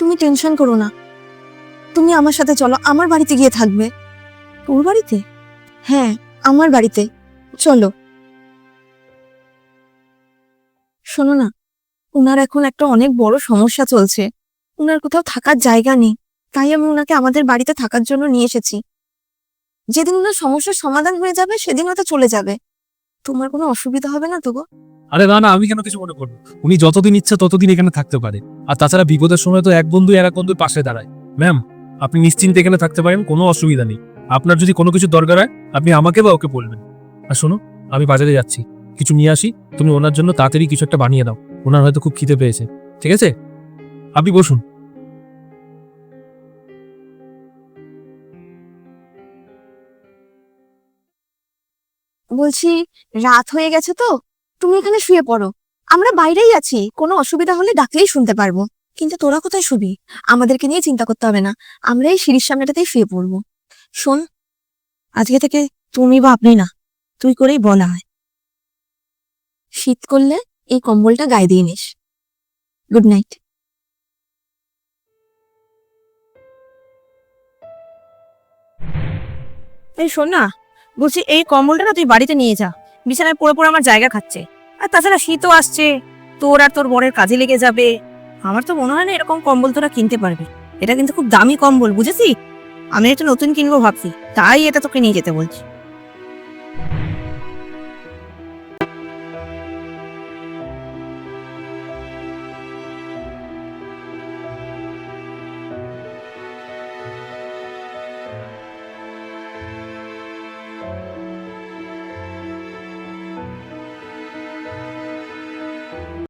তুমি টেনশন করো না। তুমি আমার সাথে চলো, আমার বাড়িতে গিয়ে থাকবে। তোর বাড়িতে? হ্যাঁ আমার বাড়িতে। চলো। শোনো না ওনার এখন একটা অনেক বড় সমস্যা চলছে। ওনার কোথাও থাকার জায়গা নেই, তাই আমি ওনাকে আমাদের বাড়িতে থাকার জন্য নিয়ে এসেছি। যেদিন ওনার সমস্যার সমাধান হয়ে যাবে, সেদিন হয়তো চলে যাবে। তোমার কোনো অসুবিধা হবে না তো গো? আরে না না, আমি কেন কিছু মনে করব? উনি যতদিন ইচ্ছা ততদিন এখানে থাকতে পারে। আর তাছাড়া বিপদের সময় তো এক বন্ধু এক বন্ধুর পাশে দাঁড়ায়। ম্যাম আপনি নিশ্চিন্তে এখানে থাকতে পারেন, কোনো অসুবিধা নেই। আপনার যদি কোনো কিছু দরকার হয়, আপনি আমাকে বা ওকে বলবেন। আর শোনো, আমি বাজারে যাচ্ছি। কিছু নিয়ে আসি, তুমি ওনার জন্য তাড়াতাড়ি কিছু একটা বানিয়ে দাও। ওনার হয়তো খুব খিদে পেয়েছে। ঠিক আছে? আপনি বসুন। বলছি, রাত হয়ে গেছে তো। তুমি এখানে শুয়ে পড়ো। আমরা বাইরেই আছি, কোনো অসুবিধা হলে ডাকলেই শুনতে পারব। কিন্তু তোরা কোথায় শুবি? আমাদেরকে নিয়ে চিন্তা করতে হবে না। আমরা এই সিঁড়ির সামনেটাতেই শুয়ে পড়ব। শোন, আজকে থেকে তুমি বা আপনি না, তুই করেই বলা হয় শীত করলে এই কম্বলটা গায়ে দিয়ে নিস। Good night. এই শোন না, বলছি এই কম্বলটা না তুই বাড়িতে নিয়ে যা। বিছানায় পড়ে পড়ে আমার জায়গা খাচ্ছে। আর তাছাড়া শীতও আসছে। তোর আর তোর বরের কাজে লেগে যাবে। আমার তো মনে হয় না এরকম কম্বল তোরা কিনতে পারবি। এটা কিন্তু খুব দামি কম্বল বুঝেছি আমি একটা নতুন কিনবো ভাবছি, তাই এটা তোকে নিয়ে যেতে বলছি।